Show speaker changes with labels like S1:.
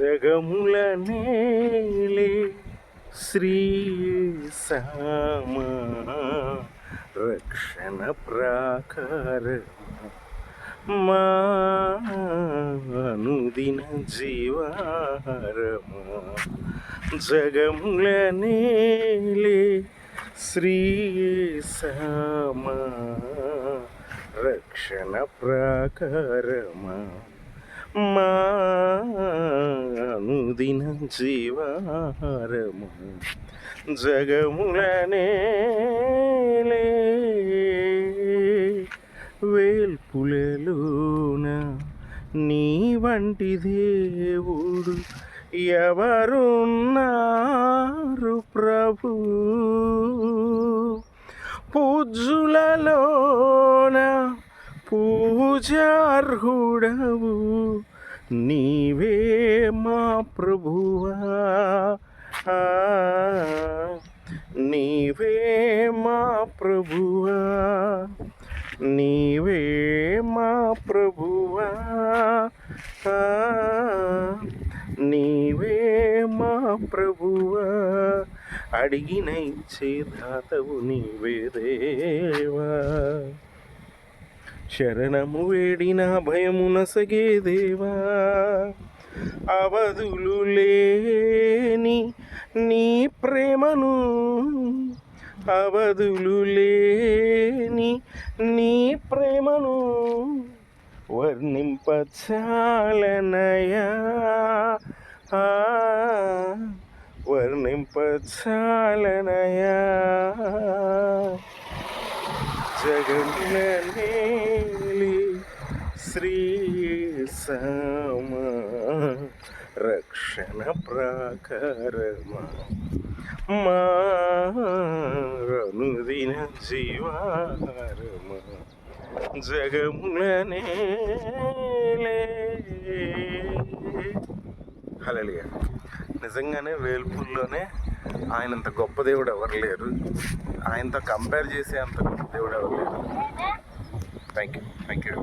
S1: రగముల నేలే శ్రీ సామ రక్షణ ప్రాకార మానుదిన జీవారమ. జగముల నేలే శ్రీ సామ రక్షణ ప్రాకారమా మా అనుదిన జీవారము జగములనే వేల్పులలోన నీ వంటి దేవుడు ఎవరున్నారు ప్రభు? పూజులలోన పూజార్హుడవు. నీవే మా ప్రభువా. నీవే మా ప్రభువా. నీవే మా ప్రభువా. నీవే మా ప్రభువా. అడిగిన ఇచ్చే దాతవు నీవే దేవా. శరణము వేడిన భయము నసగే దేవా అవధులు లేని నీ ప్రేమను అవధులు లేని నీ ప్రేమను వర్ణింపచాలనయా. వర్ణింపచాలనయా. జగన్నేలి శ్రీ సమ రక్షణ ప్రాకరమ మానుదిన జీవారమ జగములనే హలలియ నిజంగానే వేల్పూర్లోనే ఆయనంత గొప్ప దేవుడు ఎవరు లేరు. ఆయనతో కంపేర్ చేసే అంత గొప్ప దేవుడు ఎవరు లేరు. Thank you thank you